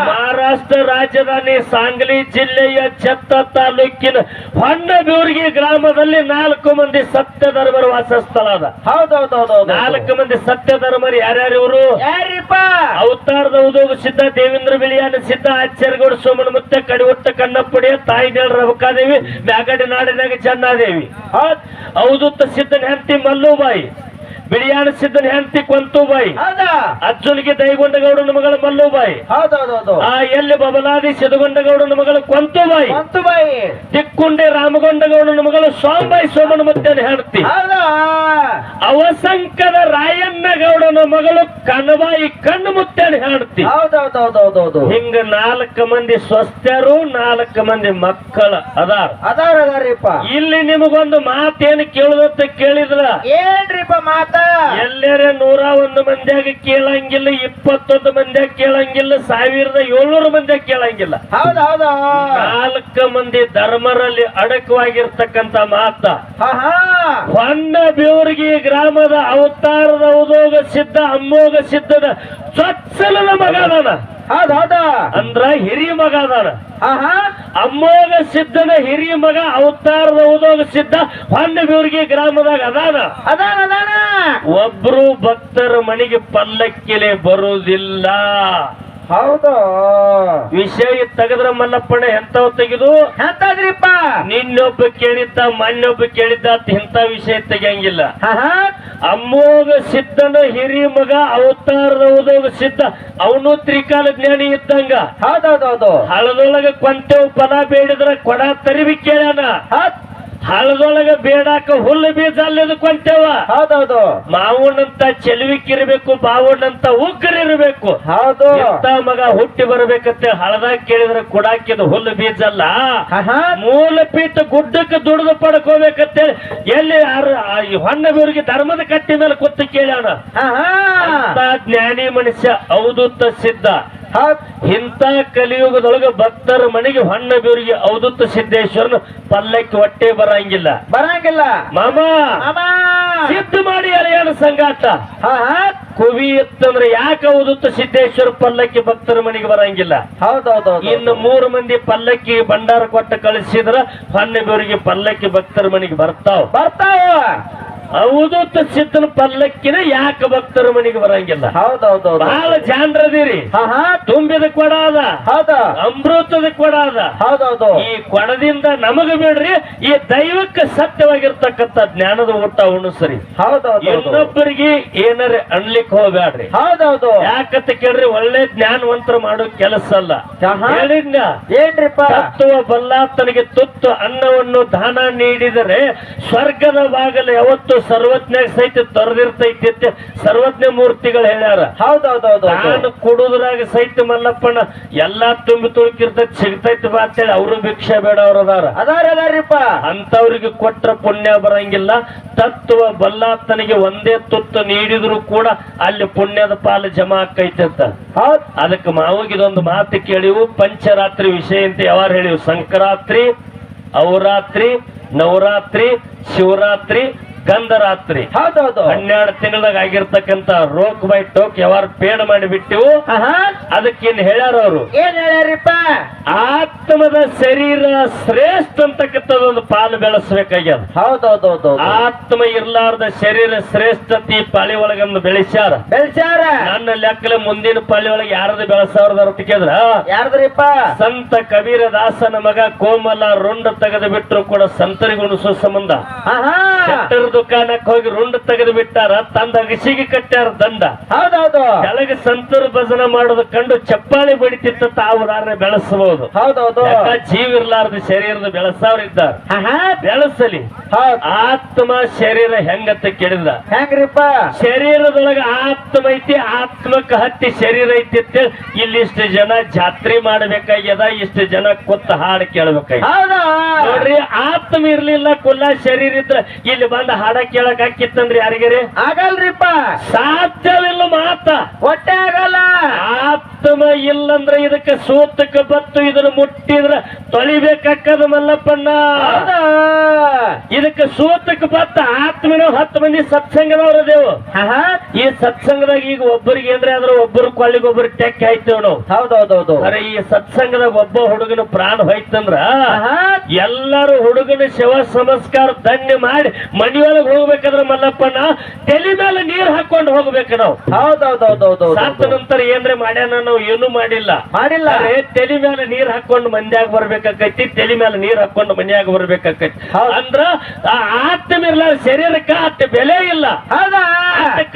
Speaker 1: ಮಹಾರಾಷ್ಟ್ರ ರಾಜಧಾನಿ ಸಾಂಗ್ಲಿ ಜಿಲ್ಲೆಯ ಛತ್ತ ತಾಲೂಕಿನ ಹೊನ್ನಬೀರ್ಗಿ ಗ್ರಾಮದಲ್ಲಿ ನಾಲ್ಕು ಮಂದಿ ಸತ್ಯ ಧರ್ಮರ ವಾಸಸ್ಥಳ ಅದ
Speaker 2: ಹೌದೌದೌದು
Speaker 1: ನಾಲ್ಕು ಮಂದಿ ಸತ್ಯ ಧರ್ಮರು ಯಾರ್ಯಾರು ಇವರು?
Speaker 2: ಯಾರಿಪ್ಪ?
Speaker 1: ಅವತಾರದ ಉದೋಗ ಸಿದ್ಧ ದೇವೇಂದ್ರ ಬಿಳಿಯಾನ ಸಿದ್ಧ ಆಚಾರ್ಯಗೌಡ ಸೋಮನ ಮುತ್ತ ಕಡಿವಟ್ಟ ಕಣ್ಣಪ್ಪಡಿಯ ತಾಯಿ ನೇಳ ರಬಕಾದೇವಿ ಮ್ಯಾಗಡಿ ನಾಡಿನಾಗ ಚೆನ್ನಾದೇವಿ
Speaker 2: ಹೌದು.
Speaker 1: ಸಿದ್ಧನ ಹೆಂಡತಿ ಮಲ್ಲುಬಾಯಿ. ಬಿಳಿಯಾಣ ಸಿದ್ಧನ ಹೆಂಡತಿ ಕೊಂತುಬಾಯಿ
Speaker 2: ಹೌದಾ?
Speaker 1: ಅಜ್ಜುಲಿಗೆ ದೈಗೊಂಡಗೌಡನ ಮಗಳ ಮಲ್ಲು
Speaker 2: ಬಾಯಿ
Speaker 1: ಆ ಎಲ್ಲಿ ಬಬಲಾದಿ ಸಿದ್ಧಗೊಂಡಗೌಡನ ಮಗಳು ಕೊಂತು
Speaker 2: ಬಾಯಿ ಬಾಯಿ
Speaker 1: ತಿಕ್ಕುಂಡೆ ರಾಮಗೊಂಡಗೌಡನ ಮಗಳು ಸೋಂಬಾಯಿ ಸೋಮನ ಮತ್ತೆ ಹೆಂಡತಿ. ಅವಸಂಕದ ರಾಯಣ್ಣ ಗೌಡನ ಮಗಳು ಕಣಬಾಯಿ ಕಣ್ಣು ಮುತ್ತೇಳಿ ಹೆಂಡತಿ. ಹಿಂಗ ನಾಲ್ಕು ಮಂದಿ ಸ್ವಸ್ಥರು ನಾಲ್ಕು ಮಂದಿ ಮಕ್ಕಳ ಅದಾರ.
Speaker 2: ಅದಾರ
Speaker 1: ಇಲ್ಲಿ ನಿಮಗೊಂದು ಮಾತೇನು ಕೇಳುದತ್ತ ಕೇಳಿದ್ರ?
Speaker 2: ಏನ್ರಿಪ್ಪ ಮಾತ?
Speaker 1: ಎಲ್ಲರೇ ನೂರ ಒಂದು ಮಂದಿಯಾಗ ಕೇಳಂಗಿಲ್ಲ ಇಪ್ಪತ್ತೊಂದು ಮಂದಿಯಾಗ ಕೇಳಂಗಿಲ್ಲ ಸಾವಿರದ ಏಳ್ನೂರು ಮಂದಿಯಾಗ ಕೇಳಂಗಿಲ್ಲ.
Speaker 2: ಹೌದು
Speaker 1: ನಾಲ್ಕು ಮಂದಿ ಧರ್ಮರಲ್ಲಿ ಅಡಕವಾಗಿರ್ತಕ್ಕಂತ ಮಾತ. ಹೊನ್ನ ಬೇವರಿಗೆ ಗ್ರಾಮದ ಅವತಾರದ ಉದೋಗ ಸಿದ್ಧ ಅಮ್ಮೋಗ ಸಿದ್ಧದ ಚೊಚ್ಚಲದ ಮಗ ಅಂದ್ರ ಹಿರಿಯ ಮಗ ಅದಾನ. ಅಮ್ಮೋಗ ಸಿದ್ಧನ ಹಿರಿಯ ಮಗ ಅವತಾರದ ಉದೋಗ ಸಿದ್ಧ ಬೇವರಿಗೆ ಗ್ರಾಮದಾಗ ಅದಾನ.
Speaker 2: ಅದಾನ ಅದಾನ.
Speaker 1: ಒಬ್ರು ಭಕ್ತರ ಮನೆಗೆ ಪಲ್ಲಕ್ಕಿಲೆ ಬರುವುದಿಲ್ಲ
Speaker 2: ಹೌದು?
Speaker 1: ವಿಷಯ ತೆಗೆದ್ರ ಮಲ್ಲಪ್ಪಣ್ಣ ಎಂತವ್ ತೆಗೆದು?
Speaker 2: ಎಂತದ್ರಿಪ್ಪ
Speaker 1: ನಿನ್ನೊಬ್ಬ ಕೇಳಿದ್ದ ಮಣ್ಣೊಬ್ಬ ಕೇಳಿದ್ದ ಅಂತ ಇಂಥ ವಿಷಯ ತೆಗಿಯಂಗಿಲ್ಲ. ಅಮ್ಮೋಗ ಸಿದ್ಧನ ಹಿರಿ ಮಗ ಅವತಾರದ ಉದೋಗ ಸಿದ್ಧ. ಅವನು ತ್ರಿಕಾಲ ಜ್ಞಾನಿ ಇದ್ದಂಗ.
Speaker 2: ಹೌದೌದೌದು.
Speaker 1: ಹಳದೊಳಗ ಕೊಂತೆವ್ ಪದ ಬೇಡಿದ್ರ ಕೊಡ ತರಿವಿ
Speaker 2: ಹೌದ್.
Speaker 1: ಹಳದೊಳಗ ಬೇಡಾಕ ಹುಲ್ಲು ಬೀಜ ಅಲ್ಲದ ಕೊಂತೆವ.
Speaker 2: ಹೌದೌದು.
Speaker 1: ಮಾವಣ್ಣಂತ ಚೆಲುವಿಕಿರ್ಬೇಕು ಬಾವಣ್ಣಂತ ಉಗ್ರಿರ್ಬೇಕು
Speaker 2: ಹೌದು.
Speaker 1: ಎಂತ ಮಗ ಹುಟ್ಟಿ ಬರ್ಬೇಕಂತ ಹಳದಾಗ ಕೇಳಿದ್ರೆ ಕೊಡಾಕಿದ ಹುಲ್ಲು ಬೀಜ ಅಲ್ಲ. ಮೂಲ ಪೀಠ ಗುಡ್ಡಕ್ಕೆ ದುಡಿದು ಪಡ್ಕೋಬೇಕಂತೇಳಿ ಎಲ್ಲಿ ಈ ಹೊನ್ನಬೀರಿಗೆ ಧರ್ಮದ ಕಟ್ಟಿ ಮೇಲೆ ಕೂತು ಕೇಳ್ಯಾನ.
Speaker 2: ಹಾ ಹಾ
Speaker 1: ಅಂತ ಜ್ಞಾನಿ ಮನುಷ್ಯ ಅವಧೂತ ಸಿದ್ಧ. ಇಂಥ ಕಲಿಯುಗದೊಳಗ ಭಕ್ತರ ಮನೆಗೆ ಹೊನ್ನಬೀರಿಗೆ ಅವಧೂತ ಸಿದ್ದೇಶ್ವರನ ಪಲ್ಲಕ್ಕಿ ಹೊಟ್ಟೆ ಬರಂಗಿಲ್ಲ.
Speaker 2: ಬರಂಗಿಲ್ಲ.
Speaker 1: ಮಾಮ! ಸಿದ್ಧ ಮಾಡಿ
Speaker 2: ಅಲೆಯನ ಸಂಗಾತ.
Speaker 1: ಕುವಿ ಇತ್ತಂದ್ರೆ ಯಾಕೆ ಅವಧೂತ ಸಿದ್ದೇಶ್ವರ ಪಲ್ಲಕ್ಕಿ ಭಕ್ತರ ಮನೆಗೆ ಬರಂಗಿಲ್ಲ?
Speaker 2: ಹೌದೌದು
Speaker 1: ಇನ್ನು ಮೂರು ಮಂದಿ ಪಲ್ಲಕ್ಕಿ ಭಂಡಾರ ಕೊಟ್ಟು ಕಳಿಸಿದ್ರ ಹನ್ನೆಬರಿಗೆ ಪಲ್ಲಕ್ಕಿ ಭಕ್ತರ ಮನೆಗೆ ಬರ್ತಾವ.
Speaker 2: ಬರ್ತಾವ.
Speaker 1: ಅವಧೂತ ಸಿದ್ಧನ ಪಲ್ಲಕ್ಕಿನ ಯಾಕೆ ಭಕ್ತರ ಮನೆಗೆ ಬರಂಗಿಲ್ಲ?
Speaker 2: ಹೌದೌದೌದು.
Speaker 1: ಬಹಳ ಜಾನ್ರದಿರಿ. ತುಂಬಿದ ಕೊಡ ಅದ.
Speaker 2: ಹೌದ.
Speaker 1: ಅಮೃತದ ಕೊಡ ಅದ.
Speaker 2: ಹೌದೌದು.
Speaker 1: ಈ ಕೊಡದಿಂದ ನಮಗ ಬೇಡ್ರಿ ಈ ದೈವಕ್ಕೆ ಸತ್ಯವಾಗಿರ್ತಕ್ಕಂಥ ಜ್ಞಾನದ ಊಟ ಉಣಸರಿ.
Speaker 2: ಹೌದೌದು
Speaker 1: ಇನ್ನೊಬ್ಬರಿಗೆ ಏನಾರ ಅನ್ಲಿಕ್ಕೆ ಹೋಗ್ಬ್ಯಾಡ್ರಿ.
Speaker 2: ಹೌದೌದು.
Speaker 1: ಯಾಕಂತ ಕೇಳ್ರಿ ಒಳ್ಳೆ ಜ್ಞಾನವಂತರ ಮಾಡೋ ಕೆಲಸ ಅಲ್ಲ.
Speaker 2: ಏನ್ರಿಪ್ಪ?
Speaker 1: ತತ್ವ ಬಲ್ಲಾತನಿಗೆ ತುತ್ತು ಅನ್ನವನ್ನು ದಾನ ನೀಡಿದರೆ ಸ್ವರ್ಗದ ಬಾಗಲ ಯಾವತ್ತು ಸರ್ವಜ್ಞ ಸಹಿತ ತೊರೆದಿರ್ತೈತಿ ಅಂತ ಸರ್ವಜ್ಞ ಮೂರ್ತಿಗಳು ಹೇಳ್ಯಾರ.
Speaker 2: ಹೌದೌದೌದು.
Speaker 1: ನಾನು ಕುಡುದ್ರಾಗ ಸಹಿತ ಮಲ್ಲಪ್ಪಣ್ಣ ಎಲ್ಲಾ ತುಂಬಿ ತುಳುಕಿರ್ತೈತಿ ಸಿಗ್ತೈತಿ ಬಾ ಅಂತೇಳಿ ಅವರು ಭಿಕ್ಷೆ ಬೇಡ ಅದಾರ
Speaker 2: ಅದಾರ ಅದಾರಿಪ್ಪ
Speaker 1: ಅಂತವ್ರಿಗೆ ಕೊಟ್ರ ಪುಣ್ಯ ಬರಂಗಿಲ್ಲ. ತತ್ವ ಬಲ್ಲಾತನಿಗೆ ಒಂದೇ ತುತ್ತು ನೀಡಿದ್ರು ಕೂಡ ಅಲ್ಲಿ ಪುಣ್ಯದ ಪಾಲು ಜಮಾ ಆಕೈತೆ ಅಂತ.
Speaker 2: ಹೌದ್.
Speaker 1: ಅದಕ್ಕೆ ಮಾವಗಿದೊಂದು ಮಾತು ಕೇಳಿವು ಪಂಚರಾತ್ರಿ ವಿಷಯ ಅಂತ ಯಾವಾರು ಹೇಳಿವು. ಸಂಕ್ರಾಂತಿ ಅವರಾತ್ರಿ ನವರಾತ್ರಿ ಶಿವರಾತ್ರಿ ಗಂಧರಾತ್ರಿ.
Speaker 2: ಹೌದೌದು.
Speaker 1: ಹನ್ನೆರಡು ತಿಂಗಳದಾಗ ಆಗಿರ್ತಕ್ಕಂತ ರೋಕ್ ಬೈ ಟೋಕ್ ಯಾವ ಪೇಡ್ ಮಾಡಿ ಬಿಟ್ಟಿವು ಅದಕ್ಕೇನ್ ಹೇಳ್ಯಾರ ಅವರು
Speaker 2: ಏನ್ ಹೇಳ್ಯಾರಿಪ್ಪ?
Speaker 1: ಆತ್ಮದ ಶರೀರ ಶ್ರೇಷ್ಠ ಅಂತಕ್ಕಂಥದ್ದೊಂದು ಪಾಲು ಬೆಳೆಸಬೇಕಾಗ್ಯದ.
Speaker 2: ಹೌದೌದೌದು.
Speaker 1: ಆತ್ಮ ಇರ್ಲಾರ್ದ ಶರೀರ ಶ್ರೇಷ್ಠತಿ ಪಾಳಿ ಒಳಗಂದು ಬೆಳೆಸ್ಯಾರ.
Speaker 2: ಬೆಳೆಸ್ಯಾರ?
Speaker 1: ನನ್ನ ಲೆಕ್ಕಲೆ ಮುಂದಿನ ಪಾಳಿ ಒಳಗೆ ಯಾರದ ಬೆಳೆಸವ್ರದ ಅರ್ಥ ಕೇಳಿದ್ರ?
Speaker 2: ಯಾರದ್ರಿಪ್ಪ?
Speaker 1: ಸಂತ ಕಬೀರ ದಾಸನ ಮಗ ಕೋಮಲ ರೊಂಡ ತೆಗೆದು ಬಿಟ್ರು ಕೂಡ ಸಂತರಿಗೆ ಹಾ ಸಂಬಂಧ ದುಕಾನಕ್ಕೆ ಹೋಗಿ ರುಂಡ ತೆಗೆದು ಬಿಟ್ಟಾರ ತಂದ ಅಗಸಿಗೆ ಕಟ್ಟ್ಯಾರ ದಂಡ.
Speaker 2: ಹೌದೌದು.
Speaker 1: ಕೆಳಗೆ ಸಂತರ ಭಜನ ಮಾಡೋದು ಕಂಡು ಚಪ್ಪಾಳಿ ಬಡಿತಿತ್ತ ತಾವು ಉದಾಹರಣೆ ಬೆಳೆಸಬಹುದು
Speaker 2: ಹೌದೌದು.
Speaker 1: ಜೀವ ಇರ್ಲಾರ್ದ ಶರೀರದ ಬೆಳೆಸವ್ರ ಇದ್ದಾರ. ಬೆಳೆಸಲಿ. ಆತ್ಮ ಶರೀರ ಹೆಂಗತ್ತ ಕೇಳಿದ.
Speaker 2: ಹೆಂಗ್ರಿಪ್ಪ?
Speaker 1: ಶರೀರದೊಳಗ ಆತ್ಮ ಐತಿ ಆತ್ಮಕ್ಕೆ ಹತ್ತಿ ಶರೀರ ಐತಿ ಅಂತೇಳಿ ಇಲ್ಲಿ ಇಷ್ಟು ಜನ ಜಾತ್ರೆ ಮಾಡ್ಬೇಕಾಗ್ಯದ ಇಷ್ಟು ಜನ ಕೊತ್ತ ಹಾಡು ಕೇಳ್ಬೇಕಾಗ್ಯದ.
Speaker 2: ಹೌದಾ?
Speaker 1: ನೋಡ್ರಿ ಆತ್ಮ ಇರ್ಲಿಲ್ಲ ಕುಲ್ಲ ಶರೀರ ಇದ್ರ ಇಲ್ಲಿ ಬಂದ ಹಾಡ ಕೇಳಕ್ ಹಾಕಿತ್ತಂದ್ರಿ ಯಾರಿಗರಿ?
Speaker 2: ಆಗಲ್ರಿಪ್ಪ.
Speaker 1: ಸಾಧ್ಯವಿಲ್ಲ ಮಾತ.
Speaker 2: ಹೊಟ್ಟೆ ಆಗಲ್ಲ.
Speaker 1: ಆತ್ಮ ಇಲ್ಲಂದ್ರ ಇದಕ್ಕೆ ಸೂತಕ್ಕೆ ಬತ್ತು ಇದನ್ನ ಮುಟ್ಟಿದ್ರ ತೊಳಿಬೇಕಾಕದ ಮಲ್ಲಪ್ಪಣ್ಣ. ಇದಕ್ಕೆ ಸೂತಕ್ಕೆ ಬತ್ತ ಆತ್ಮನ ಹತ್ತು ಮಂದಿ ಸತ್ಸಂಗದವ್ರ ದೇವು ಈ ಸತ್ಸಂಗದಾಗ ಈಗ ಒಬ್ಬರಿಗೆ ಅಂದ್ರೆ ಅದ್ರ ಒಬ್ಬರು ಕೊಳ್ಳಿಗೊಬ್ಬರು ಟೆಕ್ ಆಯ್ತೇವ್ ನಾವು.
Speaker 2: ಹೌದೌದೌದು.
Speaker 1: ಅರೆ ಈ ಸತ್ಸಂಗದಾಗ ಒಬ್ಬ ಹುಡುಗನ ಪ್ರಾಣ ಹೋಯ್ತಂದ್ರ
Speaker 2: ಎಲ್ಲಾರು
Speaker 1: ಎಲ್ಲರೂ ಹುಡುಗನ ಶಿವ ಸಂಸ್ಕಾರ ಧನ್ಯ ಮಾಡಿ ಮನೆಯೊಳಗೆ ಹೋಗ್ಬೇಕಾದ್ರೆ ಮಲ್ಲಪ್ಪನ ತಲೆ ಮೇಲೆ ನೀರ್ ಹಾಕೊಂಡು ಹೋಗ್ಬೇಕು ನಾವು.
Speaker 2: ಹೌದೌದೌದೌದು
Speaker 1: ಸಾತ ನಂತರ ಏನ್ರೆ ಮಾಡ್ಯಾನ ನಾವು ಏನು ಮಾಡಿಲ್ಲ.
Speaker 2: ಮಾಡಿಲ್ಲ.
Speaker 1: ಅರೆ ತಲೆ ಮೇಲೆ ನೀರ್ ಹಾಕೊಂಡು ಮಂದ್ಯಾಗ ಬರ್ಬೇಕಾಕೈತಿ ತಲೆ ಮೇಲೆ ನೀರ್ ಹಾಕೊಂಡು ಮನ್ಯಾಗ ಬರ್ಬೇಕಾಕೈತಿ. ಅಂದ್ರ ಆ ಆತ್ಮ ಇರ್ಲ ಶರೀರಕ್ಕ ಅಷ್ಟು ಬೆಲೆ ಇಲ್ಲ.
Speaker 2: ಹೌದಾ?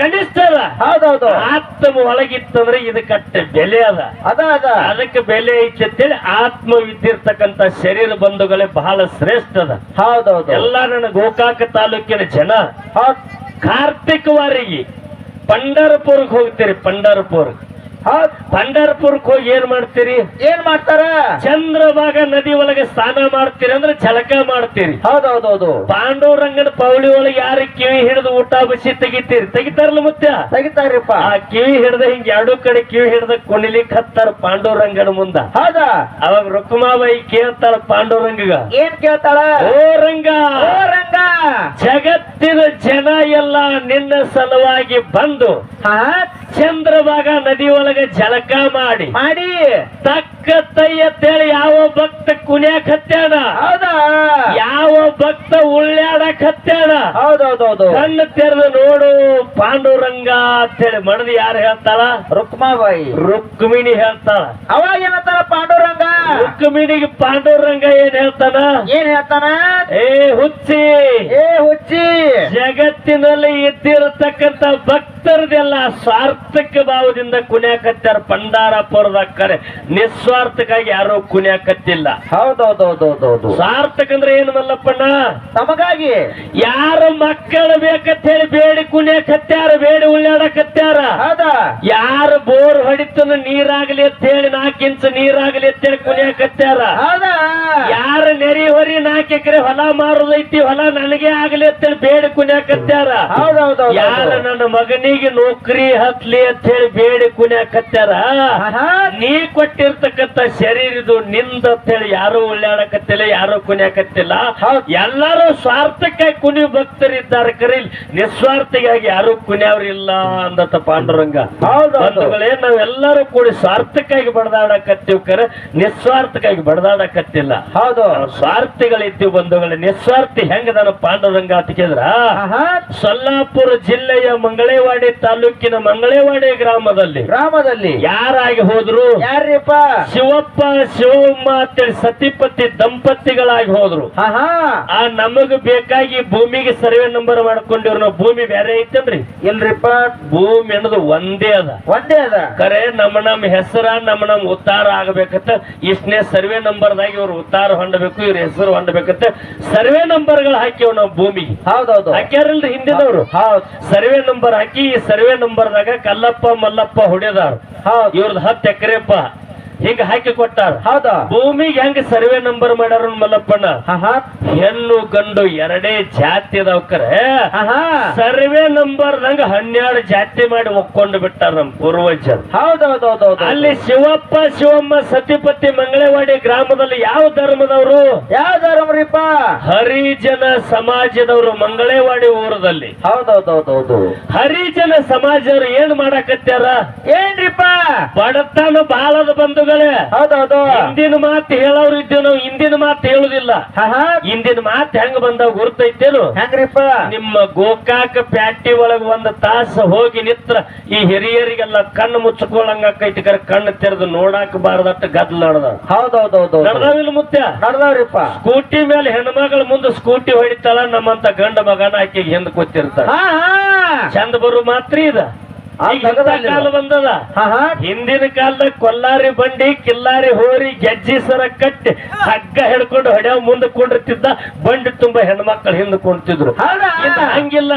Speaker 1: ಕನಿಷ್ಠ ಅದ.
Speaker 2: ಹೌದೌದು.
Speaker 1: ಆತ್ಮ ಒಳಗಿತ್ತಂದ್ರೆ ಇದಕ್ಕೆ ಅಷ್ಟ ಬೆಲೆ ಅದ.
Speaker 2: ಅದ ಅದ.
Speaker 1: ಅದಕ್ಕೆ ಬೆಲೆ ಐತಿ ಅಂತೇಳಿ ಆತ್ಮ ವಿದ್ದಿರ್ತಕ್ಕಂತ ಶರೀರ ಬಂಧುಗಳೇ ಬಹಳ ಶ್ರೇಷ್ಠ ಅದ.
Speaker 2: ಹೌದೌದು.
Speaker 1: ಎಲ್ಲ ನನ್ನ ಗೋಕಾಕ ತಾಲೂಕಿನ ಜನ
Speaker 2: ಹೌದ್
Speaker 1: ಕಾರ್ತಿಕ್ ವಾರಿಗೆ ಪಂಡರಪುರಕ್ಕೆ ಹೋಗ್ತೀರಿ ಪಂಡರಪುರ್
Speaker 2: ಹೌದ್
Speaker 1: ಪಂಡರಪುರಕ್ಕೆ ಹೋಗಿ ಏನ್ ಮಾಡ್ತೀರಿ?
Speaker 2: ಏನ್ ಮಾಡ್ತಾರ?
Speaker 1: ಚಂದ್ರಭಾಗ ನದಿ ಒಳಗೆ ಸ್ನಾನ ಮಾಡ್ತೀರಿ ಅಂದ್ರೆ ಚಲಕ ಮಾಡ್ತೀರಿ.
Speaker 2: ಹೌದೌದೌದು.
Speaker 1: ಪಾಂಡವರಂಗನ ಪೌಳಿ ಒಳಗೆ ಯಾರು ಕಿವಿ ಹಿಡಿದು ಊಟ ಬಸಿ ತೆಗಿತೀರಿ? ತೆಗಿತಾರಲ್ಲ ಮುತ್ಯ?
Speaker 2: ತೆಗಿತಾರಿಪ್ಪ.
Speaker 1: ಆ ಕಿವಿ ಹಿಡ್ದ ಹಿಂಗ್ ಎರಡು ಕಡೆ ಕಿವಿ ಹಿಡ್ದ ಕುಣಿಲಿಕ್ ಹತ್ತಾರ ಪಾಂಡವರಂಗನ ಮುಂದ.
Speaker 2: ಹೌದಾ?
Speaker 1: ಅವಾಗ ರುಕ್ಮಾಬಾಯಿ ಕೇಳ್ತಾಳ ಪಾಂಡವರಂಗಗ
Speaker 2: ಏನ್ ಕೇಳ್ತಾಳ?
Speaker 1: ಓ ರಂಗ!
Speaker 2: ಓ ರಂಗ!
Speaker 1: ಜಗತ್ತಿನ ಜನ ಎಲ್ಲ ನಿನ್ನ ಸಲುವಾಗಿ ಬಂದು ಚಂದ್ರಭಾಗ ನದಿ ಒಳಗೆ ಜಳಕ ಮಾಡಿ.
Speaker 2: ಮಾಡಿ.
Speaker 1: ತಕ್ಕ ತಯ್ಯತ್ತೇಳಿ ಯಾವ ಭಕ್ತ ಕುಣಿಯಕ್ ಹತ್ಯಾನ?
Speaker 2: ಹೌದಾ?
Speaker 1: ಯಾವ ಭಕ್ತ ಉಳ್ಳಾಡಕ್ ಹತ್ಯಾನ?
Speaker 2: ಹೌದೌದೌದು.
Speaker 1: ಕಣ್ಣು ತೆರೆದು ನೋಡು ಪಾಂಡುರಂಗ ಅಂತೇಳಿ ಮಡದಿ ಯಾರು ಹೇಳ್ತಾಳ?
Speaker 2: ರುಕ್ಮಾಬಾಯಿ.
Speaker 1: ರುಕ್ಮಿಣಿ ಹೇಳ್ತಾಳ.
Speaker 2: ಅವಾಗ ಏನಂತಾರ ಪಾಂಡುರಂಗ?
Speaker 1: ರುಕ್ಮಿಣಿಗೆ ಪಾಂಡುರಂಗ ಏನ್ ಹೇಳ್ತಾನ?
Speaker 2: ಏನ್ ಹೇಳ್ತಾನ?
Speaker 1: ಏ ಹುಚ್ಚಿ.
Speaker 2: ಏ ಹುಚ್ಚಿ.
Speaker 1: ಜಗತ್ತಿನಲ್ಲಿ ಇದ್ದಿರತಕ್ಕಂತ ಭಕ್ತರದೆಲ್ಲ ಸಾರ್ಥಕ ಭಾವದಿಂದ ಕುಣ್ಯಾಕತ್ತಾರ ಪಂಡಾರಪುರದ ಕರೆ ನಿಸ್ವಾರ್ಥಕ್ಕಾಗಿ ಯಾರು ಕುಣ್ಯಾಕತ್ತಿಲ್ಲ.
Speaker 2: ಹೌದೌದೌದೌದೌದು.
Speaker 1: ಸ್ವಾರ್ಥಕ ಅಂದ್ರೆ ಏನು ಮಲ್ಲಪ್ಪಣ್ಣ?
Speaker 2: ತಮಗಾಗಿ.
Speaker 1: ಯಾರ ಮಕ್ಕಳು ಬೇಕಂತ ಹೇಳಿ ಬೇಡಿ ಕುಣ್ಯಾಕತ್ಯಾರ ಬೇಡಿ ಉಳ್ಳಾಡಕತ್ಯಾರ
Speaker 2: ಹೌದಾ?
Speaker 1: ಯಾರು ಬೋರ್ ಹೊಡಿತನ ನೀರಾಗ್ಲಿ ಅಂತ ಹೇಳಿ ನಾಕಿಂಚ ಇಂಚ್ ನೀರಾಗ್ಲಿ ಅಂತ ಹೇಳಿ ಕುಣಿಯಕತ್ತಾರ?
Speaker 2: ಹೌದಾ?
Speaker 1: ಯಾರ ನೆರಿ ಹೊರಿ ನಾಲ್ಕು ಎಕರೆ ಹೊಲ ಮಾರೋದೈತಿ ಹೊಲ ನನಗೆ ಆಗ್ಲಿ ಅಂತೇಳಿ ಬೇಡಿ ಕುಣ್ಯಾಕತ್ಯಾರ
Speaker 2: ಹೌದೌದೌದು
Speaker 1: ಯಾರ ನನ್ನ ಮಗನಿಗೆ ನೌಕರಿ ಹತ್ಲಿ ಅಂತ ಹೇಳಿ ಬೇಡಿ ಕುಣ್ಯಾಕತ್ಯಾರ. ನೀ ಕೊಟ್ಟಿರ್ತಕ್ಕಂತ ಶರೀರ ಇದು ನಿಂದ ಅಂತ ಹೇಳಿ ಯಾರು ಒಳ್ಳಾಡಕತ್ತಿಲ್ಲ ಯಾರು ಕುಣ್ಯಾಕತ್ತಿಲ್ಲ.
Speaker 2: ಎಲ್ಲಾರು
Speaker 1: ಎಲ್ಲರೂ ಸ್ವಾರ್ಥಕ್ಕಾಗಿ ಕುಣಿ ಭಕ್ತರಿದ್ದಾರೆ ಕರೀ. ನಿಸ್ವಾರ್ಥಿಗಾಗಿ ಯಾರು ಕುಣಿಯವ್ರಿಲ್ಲ ಪಾಂಡುರಂಗ.
Speaker 2: ಹೌದೇ
Speaker 1: ಬಂಧುಗಳೇ ನಾವೆಲ್ಲರೂ ಕೂಡಿ ಸ್ವಾರ್ಥಕ್ಕಾಗಿ ಬಡದಾಡಕತ್ತೀವಿ ಕರೆ. ನಿಸ್ವಾರ್ಥಕ್ಕಾಗಿ ಬಡದಾಡಕತ್ತಿಲ್ಲ.
Speaker 2: ಹೌದು.
Speaker 1: ಸ್ವಾರ್ಥಿಗಳಿದ್ದೀವಿ ಬಂಧುಗಳೇ. ನಿಸ್ವಾರ್ಥಿ ಹೆಂಗದಾರ ಪಾಂಡುರಂಗ ಅಂತ ಕೇಳಿದ್ರ. ಸೊಲ್ಲಾಪುರ ಜಿಲ್ಲೆಯ ಮಂಗಳೇವಾಡಿ ತಾಲೂಕಿನ ಮಂಗಳೇವಾಡಿ ಗ್ರಾಮದಲ್ಲಿ
Speaker 2: ಗ್ರಾಮದಲ್ಲಿ?
Speaker 1: ಯಾರಾಗಿ ಹೋದ್ರು?
Speaker 2: ಯಾರ್ರಿಪ್ಪ?
Speaker 1: ಶಿವಪ್ಪ ಶಿವಮ್ಮ ಅಂತೇಳಿ ಸತಿಪತಿ ದಂಪತಿಗಳಾಗಿ ಹೋದ್ರು. ಆ ನಮಗ್ ಬೇಕಾಗಿ ಭೂಮಿಗೆ ಸರ್ವೆ ನಂಬರ್ ಮಾಡ್ಕೊಂಡಿವ್ರ ನಾವು ಭೂಮಿ ಬೇರೆ ಐತೇನ್ರಿ?
Speaker 2: ಇಲ್ರಿಪ್ಪ
Speaker 1: ಭೂಮಿ ಅನ್ನೋದು ಒಂದೇ ಅದ.
Speaker 2: ಒಂದೇ ಅದ?
Speaker 1: ಕರೆ ನಮ್ಮ ನಮ್ ಹೆಸರ ನಮ್ಮ ನಮ್ ಉತ್ತಾರ ಆಗ್ಬೇಕತ್ತ. ಇಷ್ಟನೇ ಸರ್ವೆ ನಂಬರ್ ದಾಗಿ ಇವ್ರು ಉತ್ತಾರ ಹೊಂಡಬೇಕು ಇವ್ರ ಹೆಸರು ಹೊಂಡಬೇಕಂತ ಸರ್ವೆ ನಂಬರ್ಗಳು ಹಾಕಿವ್ ನಾವು ಭೂಮಿಗೆ.
Speaker 2: ಹೌದೌದು.
Speaker 1: ಹಾಕ್ಯಾರಲ್ರಿ ಹಿಂದಿನವರು?
Speaker 2: ಹೌದು.
Speaker 1: ಸರ್ವೆ ನಂಬರ್ ಹಾಕಿ ಸರ್ವೆ ನಂಬರ್ದಾಗ ಕಲ್ಲಪ್ಪ ಮಲ್ಲಪ್ಪ ಹೊಡೆದಾರ.
Speaker 2: ಇವ್ರದ್
Speaker 1: ಇವ್ರದ್ದು ಹತ್ತು ಎಕರೆಪ್ಪ. ಹಿಂಗ ಹಾಕಿ ಕೊಟ್ಟಾರ.
Speaker 2: ಹೌದಾ?
Speaker 1: ಭೂಮಿಗೆ ಹೆಂಗ ಸರ್ವೆ ನಂಬರ್ ಮಾಡ್ಯಾರ ಮಲ್ಲಪ್ಪಣ್ಣ? ಹೆಣ್ಣು ಗಂಡು ಎರಡೇ ಜಾತಿ
Speaker 2: ಅದಾವಕರ
Speaker 1: ಸರ್ವೆ ನಂಬರ್ ನಂಗ ಹನ್ನೆರಡು ಜಾತಿ ಮಾಡಿ ಒಕ್ಕೊಂಡು ಬಿಟ್ಟಾರ ನಮ್ ಪೂರ್ವಜರು.
Speaker 2: ಹೌದೌದೌದ
Speaker 1: ಅಲ್ಲಿ ಶಿವಪ್ಪ ಶಿವಮ್ಮ ಸತಿಪತಿ ಮಂಗಳವಾಡಿ ಗ್ರಾಮದಲ್ಲಿ ಯಾವ ಧರ್ಮದವರು?
Speaker 2: ಯಾವ ಧರ್ಮರಿಪ್ಪ?
Speaker 1: ಹರಿಜನ ಸಮಾಜದವರು ಮಂಗಳವಾಡಿ ಊರದಲ್ಲಿ.
Speaker 2: ಹೌದೌದೌದೌದು.
Speaker 1: ಹರಿಜನ ಸಮಾಜದವರು ಏನ್ ಮಾಡಾಕತ್ಯಾರ?
Speaker 2: ಏನ್ರಿಪ್ಪ?
Speaker 1: ಬಡತನ ಬಾಳದ ಬಂಧುಗಳೇ
Speaker 2: ಹೌದೌದು
Speaker 1: ಹಿಂದಿನ ಮಾತು ಹೇಳೋರು ಇದ್ದೇವೆ ನಾವು ಹಿಂದಿನ ಮಾತು ಹೇಳುದಿಲ್ಲ. ಹಿಂದಿನ ಮಾತು ಹೆಂಗ್ ಬಂದ ಗುರ್ತೈತೇನು?
Speaker 2: ಹೆಂಗ್ರಿಪ್ಪ?
Speaker 1: ನಿಮ್ಮ ಗೋಕಾಕ ಪ್ಯಾಟಿ ಒಳಗ ಒಂದ್ ತಾಸ ಹೋಗಿ ನಿತ್ರ ಈ ಹಿರಿಯರಿಗೆಲ್ಲ ಕಣ್ಣು ಮುಚ್ಚಕೊಳ್ಳಂಗ ಆಕೈತಿ ಕರೆ ಕಣ್ಣು ತೆರೆದು ನೋಡಾಕ ಬಾರದಟ್ಟ ಗದ್ಲ ನಡ್ದ
Speaker 2: ಹೌದೌದೌದು
Speaker 1: ನಡ್ದಾವಿಲ್ಲ ಮುತ್ಯ
Speaker 2: ನಡ್ದಾವ್ರಿಪ್ಪ.
Speaker 1: ಸ್ಕೂಟಿ ಮೇಲೆ ಹೆಣ್ಮಗಳ ಮುಂದೆ ಸ್ಕೂಟಿ ಹೊಡಿತಾಳ ನಮ್ಮಂತ ಗಂಡ ಮಗನ ಆಕೆಗೆ ಹಿಂದ್ ಕೂತಿರ್ತಾಳ. ಚಂದ ಬರು ಮಾತ್ರ ಇದ. ಕಾಲ ಬಂದದ. ಹಿಂದಿನ ಕಾಲದಾಗ ಕೊಲ್ಲಾರಿ ಬಂಡಿ ಕಿಲ್ಲಾರಿ ಹೋರಿ ಗೆಜ್ಜಿ ಸರ ಕಟ್ಟಿ ಹಗ್ಗ ಹಿಡ್ಕೊಂಡು ಹೊಡೆಯ ಮುಂದೆ ಕೊಂಡಿರ್ತಿದ್ದ ಬಂಡಿ ತುಂಬಾ ಹೆಣ್ಮಕ್ಳು ಹಿಂದೆ ಕುಂತಿದ್ರು ಹಂಗಿಲ್ಲ.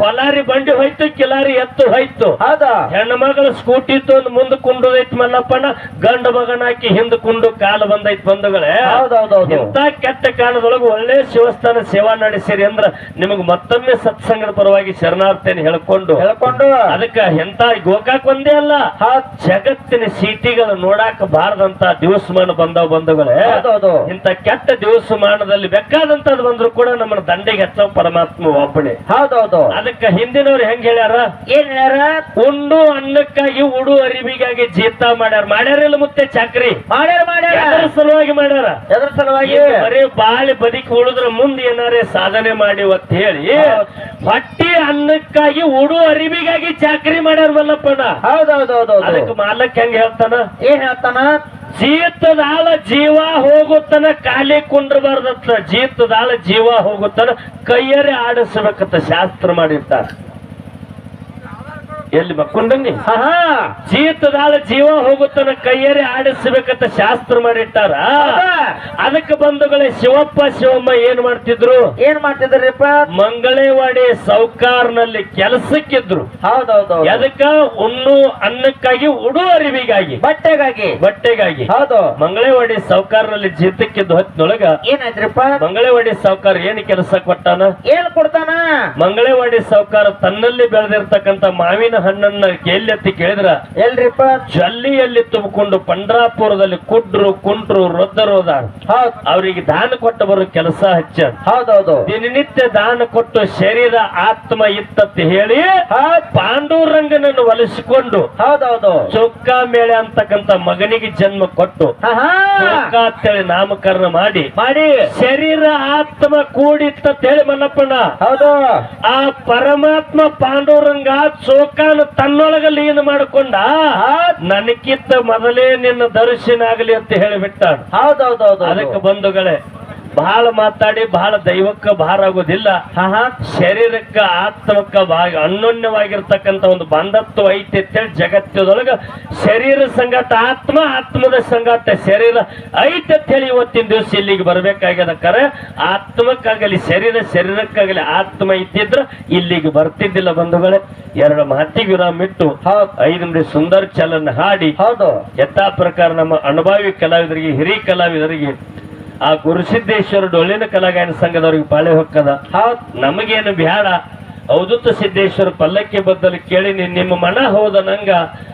Speaker 1: ಕೊಲಾರಿ ಬಂಡಿ ಹೋಯ್ತು ಕಿಲಾರಿ ಎತ್ತು ಹೋಯ್ತು.
Speaker 2: ಹೌದಾ?
Speaker 1: ಹೆಣ್ಮಗಳು ಸ್ಕೂಟಿ ತೊಂದು ಮುಂದೆ ಕುಂಡುದೈತಿ ಮಲ್ಲಪ್ಪನ ಗಂಡ ಮಗನ ಹಾಕಿ ಹಿಂದ್ ಕುಂಡು ಕಾಲ ಬಂದೈತ್ ಬಂಧುಗಳೇ. ಇಂತ ಕೆಟ್ಟ ಕಾಲದೊಳಗೆ ಒಳ್ಳೆ ಶಿವಸ್ಥಾನ ಸೇವಾ ನಡೆಸಿರಿ ಅಂದ್ರ ನಿಮಗ್ ಮತ್ತೊಮ್ಮೆ ಸತ್ಸಂಗದ ಪರವಾಗಿ ಶರಣಾರ್ಥಿಯನ್ನು ಹೇಳ್ಕೊಂಡು
Speaker 2: ಹೇಳ್ಕೊಂಡು.
Speaker 1: ಅದಕ್ಕ ಎಂತ ಗೋಕಾಕ್ ಒಂದೇ ಅಲ್ಲ
Speaker 2: ಆ
Speaker 1: ಜಗತ್ತಿನ ಸಿಟಿಗಳು ನೋಡಾಕ ಬಾರದಂತ ದಿವಸಮಾನ ಬಂದವ ಬಂಧುಗಳೇ. ಇಂತ ಕೆಟ್ಟ ದಿವಸಮಾನದಲ್ಲಿ ಬೇಕಾದಂತದ್ ಬಂದ್ರು ಕೂಡ ನಮ್ಮನ್ನ ದಂಡೆಗೆ ಹಚ್ಚೋ ಪರಮಾತ್ಮ ಒಬ್ಬನೇ.
Speaker 2: ಹೌದೌದು
Speaker 1: ಅದಕ್ಕ ಹಿಂದಿನವ್ರು ಹೆಂಗ್ ಹೇಳ್ಯಾರ?
Speaker 2: ಏನ್ ಹೇಳ್ಯಾರ?
Speaker 1: ಉಂಡು ಅನ್ನಕ್ಕಾಗಿ ಉಡು ಅರಿವಿಗಾಗಿ ಜೀತ ಮಾಡ್ಯಾರ. ಮಾಡ್ಯಾರಿಲ್ಲ ಮುತ್ತೆ ಚಾಕ್ರಿ?
Speaker 2: ಮಾಡ್ಯಾರ ಮಾಡ್ಯಾರ.
Speaker 1: ಯಾರ ಸಲುವಾಗಿ ಮಾಡ್ಯಾರ.
Speaker 2: ಎದ್ರ ಸಲುವಾಗಿ.
Speaker 1: ಬರೀ ಬಾಳಿ ಬದುಕಿ ಉಳಿದ್ರ ಮುಂದೆ ಏನಾರೇ ಸಾಧನೆ ಮಾಡಿ ಅಂತ ಹೇಳಿ. ಹೊಟ್ಟಿ ಅನ್ನಕ್ಕಾಗಿ ಉಡು ಅರಿವಿಗಾಗಿ ಚಾಕ್ರಿ. ಮಾಡ್ಯಾರ ಮಲ್ಲಪ್ಪಣ್ಣ
Speaker 2: ಹೌದೌದೌದು
Speaker 1: ಅದಕ್ಕೆ ಮಾಲಕ್ ಹೆಂಗ್ ಹೇಳ್ತಾನ?
Speaker 2: ಏನ್ ಹೇಳ್ತಾನ?
Speaker 1: ಜೀತದಾಳ ಜೀವ ಹೋಗುತ್ತನ ಖಾಲಿ ಕುಂಡ್ರಬಾರ್ದತ್ತ. ಜೀತದಾಳ ಜೀವ ಹೋಗುತ್ತನ ಕೈಯರೆ ಆಡಿಸ್ಬೇಕಂತ ಶಾಸ್ತ್ರ ಮಾಡಿರ್ತಾರ. ಎಲ್ಲಿ
Speaker 2: ಹಾ
Speaker 1: ಜೀತದಾಳ ಜೀವ ಹೋಗುತ್ತನ ಕೈಯರಿ ಆಡಿಸ್ಬೇಕಂತ ಶಾಸ್ತ್ರ ಮಾಡಿಟ್ಟಾರ? ಅದಕ್ಕೆ ಬಂಧುಗಳೇ ಶಿವಪ್ಪ ಶಿವಮ್ಮ ಏನ್ ಮಾಡ್ತಿದ್ರು?
Speaker 2: ಏನ್ ಮಾಡ್ತಿದ್ರಪ್ಪ
Speaker 1: ಮಂಗಳೇವಾಡಿ ಸೌಕಾರ್ನಲ್ಲಿ ಕೆಲಸಕ್ಕಿದ್ರು.
Speaker 2: ಹೌದೌದು
Speaker 1: ಅದಕ್ಕ ಉಣ್ಣು ಅನ್ನಕ್ಕಾಗಿ ಉಡು ಅರಿವಿಗಾಗಿ
Speaker 2: ಬಟ್ಟೆಗಾಗಿ.
Speaker 1: ಬಟ್ಟೆಗಾಗಿ.
Speaker 2: ಹೌದು.
Speaker 1: ಮಂಗಳೇವಾಡಿ ಸೌಕಾರ್ನಲ್ಲಿ ಜೀತಕ್ಕಿದ್ದು ಹೊತ್ತಿನೊಳಗ
Speaker 2: ಏನಾಯ್ತ್ರಿಪ್ಪ?
Speaker 1: ಮಂಗಳೇವಾಡಿ ಸಾವುಕಾರ ಏನ್ ಕೆಲಸ ಕೊಟ್ಟಾನ?
Speaker 2: ಏನ್ ಕೊಡ್ತಾನ?
Speaker 1: ಮಂಗಳೇವಾಡಿ ಸಾವುಕಾರ ತನ್ನಲ್ಲಿ ಬೆಳೆದಿರ್ತಕ್ಕಂತ ಮಾವಿನ ಹಣ್ಣನ್ನ ಎತ್ತಿ ಕೇಳಿದ್ರ
Speaker 2: ಎಲ್ರಿಪ್ಪ?
Speaker 1: ಜಲ್ಲಿಯಲ್ಲಿ ತುಂಬಿಕೊಂಡು ಪಂಡ್ರಾಪುರದಲ್ಲಿ ಕುಡ್ರು ಕುಂಟ್ರು ರೊದ್ದರು
Speaker 2: ಹೌದ್.
Speaker 1: ಅವರಿಗೆ ದಾನ ಕೊಟ್ಟು ಬರೋ ಕೆಲಸ ಹಚ್ಚ
Speaker 2: ಹೌದೌದು.
Speaker 1: ದಿನನಿತ್ಯ ದಾನ ಕೊಟ್ಟು ಶರೀರ ಆತ್ಮ ಇತ್ತಂತ ಹೇಳಿ ಪಾಂಡುರಂಗನನ್ನು ಒಲಿಸಿಕೊಂಡು
Speaker 2: ಹೌದೌದು.
Speaker 1: ಚೊಕ್ಕ ಮೇಳೆ ಅಂತಕ್ಕಂತ ಮಗನಿಗೆ ಜನ್ಮ ಕೊಟ್ಟು ಅಂತೇಳಿ ನಾಮಕರಣ ಮಾಡಿ
Speaker 2: ಮಾಡಿ.
Speaker 1: ಶರೀರ ಆತ್ಮ ಕೂಡಿತ್ತ ಹೇಳಿ ಮನ್ನಪ್ಪಣ್ಣ
Speaker 2: ಹೌದು.
Speaker 1: ಆ ಪರಮಾತ್ಮ ಪಾಂಡುರಂಗ ಚೋಕಾನ ತನ್ನೊಳಗ ಲೀನ ಮಾಡಿಕೊಂಡ
Speaker 2: ನನಗಿಂತ
Speaker 1: ನನಕ್ಕಿಂತ ಮೊದಲೇ ನಿನ್ನ ದರ್ಶನ ಆಗಲಿ ಅಂತ ಹೇಳಿಬಿಟ್ಟ
Speaker 2: ಹೌದೌದೌದು
Speaker 1: ಅದಕ್ಕೆ ಬಂಧುಗಳೇ ಬಹಳ ಮಾತಾಡಿ ಬಹಳ ದೈವಕ್ಕ ಭಾರ ಆಗೋದಿಲ್ಲ.
Speaker 2: ಹಾ
Speaker 1: ಶರೀರಕ್ಕ ಆತ್ಮಕ್ಕ ಭಾಗ ಅನ್ಯೋನ್ಯವಾಗಿರ್ತಕ್ಕಂಥ ಒಂದು ಬಂಧತ್ವ ಐತಿ ಅಂತೇಳಿ ಜಗತ್ತದೊಳಗ ಶರೀರ ಸಂಗಾತ ಆತ್ಮ ಆತ್ಮದ ಸಂಗಾತ ಶರೀರ ಐತಿ ಅಂತ ಹೇಳಿ ಇವತ್ತಿನ ದಿವಸ ಇಲ್ಲಿಗೆ ಬರ್ಬೇಕಾಗ್ಯದ ಕರೆ. ಆತ್ಮಕ್ಕಾಗಲಿ ಶರೀರ ಶರೀರಕ್ಕಾಗಲಿ ಆತ್ಮ ಇದ್ದಿದ್ರ ಇಲ್ಲಿಗೆ ಬರ್ತಿದ್ದಿಲ್ಲ ಬಂಧುಗಳೇ. ಎರಡು ಮಾತಿಗೆ ವಿರಾಮ ಇಟ್ಟು ಐದು ನಿಮಿಷ ಸುಂದರ ಚಲನ್ ಹಾಡಿ
Speaker 2: ಹೌದು.
Speaker 1: ಯಥಾ ಪ್ರಕಾರ ನಮ್ಮ ಅನುಭವಿ ಕಲಾವಿದರಿಗೆ ಹಿರಿಯ ಕಲಾವಿದರಿಗೆ ಆ ಗುರುಸಿದ್ದೇಶ್ವರ ಡೊಳ್ಳಿನ ಕಲಾಗಾಯನ ಸಂಘದವ್ರಿಗೆ ಪಾಳೆ ಹೊಕ್ಕದ.
Speaker 2: ಹೌದ್.
Speaker 1: ನಮಗೇನು ಬ್ಯಾಡ. ಅವಧೂತ ಸಿದ್ದೇಶ್ವರ ಪಲ್ಲಕ್ಕಿ ಬದ್ದಲು ಕೇಳಿ ನೀನ್ ನಿಮ್ಮ ಮನ ಹೋದ ನಂಗ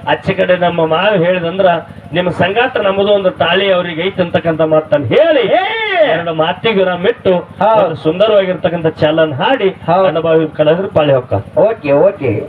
Speaker 1: ಅಚ್ಚ ಕಡೆ ನಮ್ಮ ಮಾವು ಹೇಳಿದಂದ್ರ ನಿಮ್ಮ ಸಂಗಾಟ ನಮ್ಮದು ಒಂದು ತಾಳಿ ಅವ್ರಿಗೆ ಐತಿ ಅಂತಕ್ಕಂಥ ಮಾತನ್ನು ಹೇಳಿ. ಎರಡು ಮಾತಿಗೆ ನಮ್ಮಿಟ್ಟು ಸುಂದರವಾಗಿರ್ತಕ್ಕಂಥ ಚಾಲನ್ ಹಾಡಿ. ಅನುಭವಿ ಕಲಾವಿದ್ರು ಪಾಳೆ ಹೊಕ್ಕ.
Speaker 2: Okay okay.